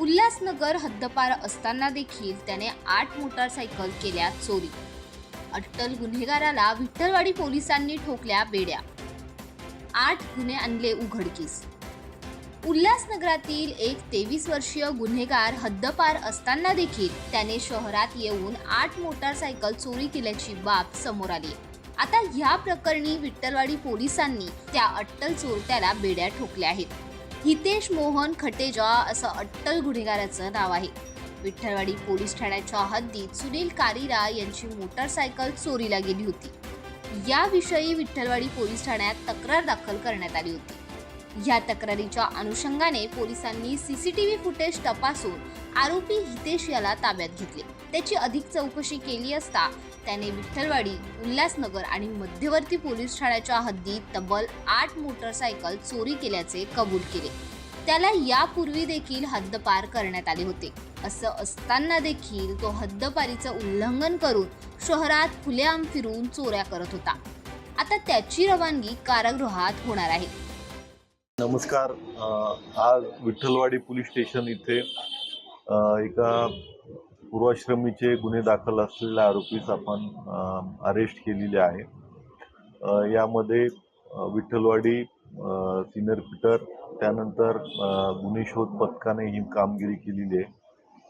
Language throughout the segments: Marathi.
उल्हासनगर हद्दपार असताना देखील त्याने आठ मोटारसायकल केल्या चोरी. अट्टल गुन्हेगाराला विठ्ठलवाडी पोलिसांनी ठोकल्या बेड्या. आठ गुन्हे आणले उघडकीस. उल्हासनगरातील एक तेवीस वर्षीय गुन्हेगार हद्दपार असताना देखील त्याने शहरात येऊन आठ मोटारसायकल चोरी केल्याची बाब समोर आली. आता ह्या प्रकरणी विठ्ठलवाडी पोलिसांनी त्या अट्टल चोरट्याला बेड्या ठोकल्या आहेत. हितेश मोहन खटेजा असं अट्टल गुन्हेगाराचं नाव आहे. विठ्ठलवाडी पोलीस ठाण्याच्या हद्दीत सुनील कारीरा यांची मोटारसायकल चोरीला गेली होती. याविषयी विठ्ठलवाडी पोलीस ठाण्यात तक्रार दाखल करण्यात आली होती. या तक्रारीच्या अनुषंगाने पोलिसांनी सीसीटीव्ही फुटेज तपासून आरोपी हितेश याला ताब्यात घेतले. त्याची अधिक चौकशी केली असता त्याने विठ्ठलवाडी उल्हासनगर आणि मध्यवर्ती पोलीस ठाण्याच्या हद्दीत तब्बल आठ मोटरसायकल चोरी केल्याचे कबूल केले. त्याला यापूर्वी देखील हद्दपार करण्यात आले होते. असं असताना देखील तो हद्दपारीचं उल्लंघन करून शहरात खुलेआम फिरून चोऱ्या करत होता. आता त्याची रवानगी कारागृहात होणार आहे. नमस्कार. आज विठ्ठलवाडी पोलीस स्टेशन इथे एका पूर्वाश्रमीचे गुन्हे दाखल असलेल्या आरोपीस आपण अरेस्ट केलेले आहे. यामध्ये विठ्ठलवाडी सिनियर पीटर त्यानंतर गुन्हे शोध पथकाने ही कामगिरी केलेली आहे.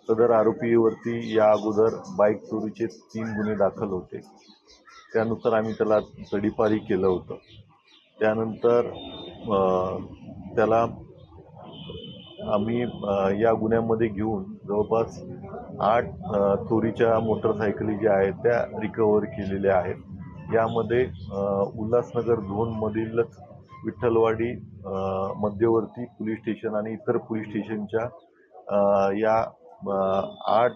सदर आरोपीवरती या अगोदर बाईक चोरीचे तीन गुन्हे दाखल होते. त्यानुसार आम्ही त्याला तडीपारी केलं होतं. त्यानंतर त्याला आम्ही या गुन्ह्यामध्ये घेऊन जवळपास आठ चोरीच्या मोटरसायकली ज्या आहेत त्या रिकवर केलेल्या आहेत. यामध्ये उल्हासनगर झोनमधीलच विठ्ठलवाडी मध्यवर्ती पोलीस स्टेशन आणि इतर पोलीस स्टेशनच्या या आठ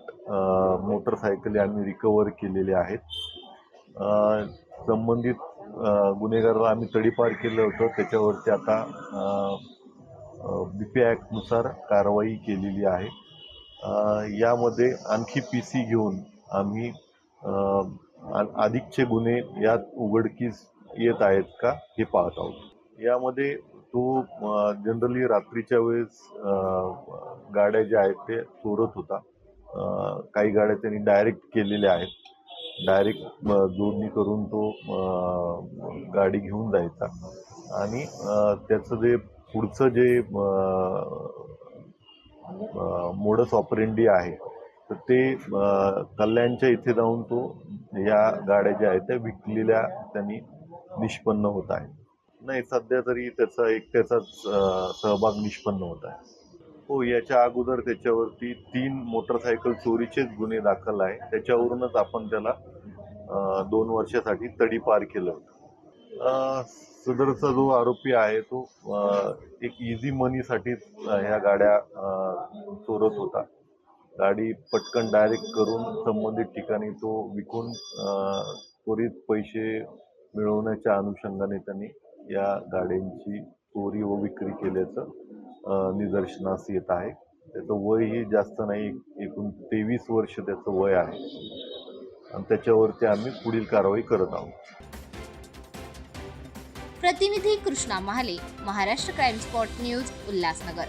मोटरसायकली आम्ही रिकवर केलेल्या आहेत. संबंधित गुन्हेगाराला आम्ही तडीपार केलं होतं. त्याच्यावरती आता बी पी ॲक्टनुसार कारवाई केलेली आहे. यामध्ये आणखी पी सी घेऊन आम्ही आ- अधिकचे गुन्हे यात उघडकीस येत आहेत का हे पाहत आहोत. यामध्ये तो जनरली रात्रीच्या वेळेस गाड्या ज्या आहेत ते चोरत होता. काही गाड्या त्यांनी डायरेक्ट केलेल्या आहेत. डायरेक्ट जोडणी करून तो गाडी घेऊन जायचा. आणि त्याचं जे पुढचं जे मोडस ऑपरेंडी आहे. तर ते कल्याणच्या इथे जाऊन तो या गाड्या ज्या आहेत त्या विकलेल्या त्यांनी निष्पन्न होत आहे नाही सध्या तरी त्याचा एकट्याचाच सहभाग निष्पन्न होत आहे. हो याच्या अगोदर त्याच्यावरती तीन मोटरसायकल चोरीचेच गुन्हे दाखल आहे त्याच्यावरूनच आपण त्याला दोन वर्षासाठी तडीपार केलं होतं. सदरचा जो आरोपी आहे तो एक इझी मनीसाठीच ह्या गाड्या चोरत होता. गाडी पटकन डायरेक्ट करून संबंधित ठिकाणी तो विकून त्वरित पैसे मिळवण्याच्या अनुषंगाने त्यांनी या गाड्यांची चोरी व विक्री केल्याचं निदर्शनास येत आहे. त्याचं वयही जास्त नाही एकूण तेवीस वर्ष त्याचं वय आहे. आणि त्याच्यावरती आम्ही पुढील कारवाई करत आहोत. प्रतिनिधी Krishna Mahale Maharashtra crime spot news Ulhasnagar.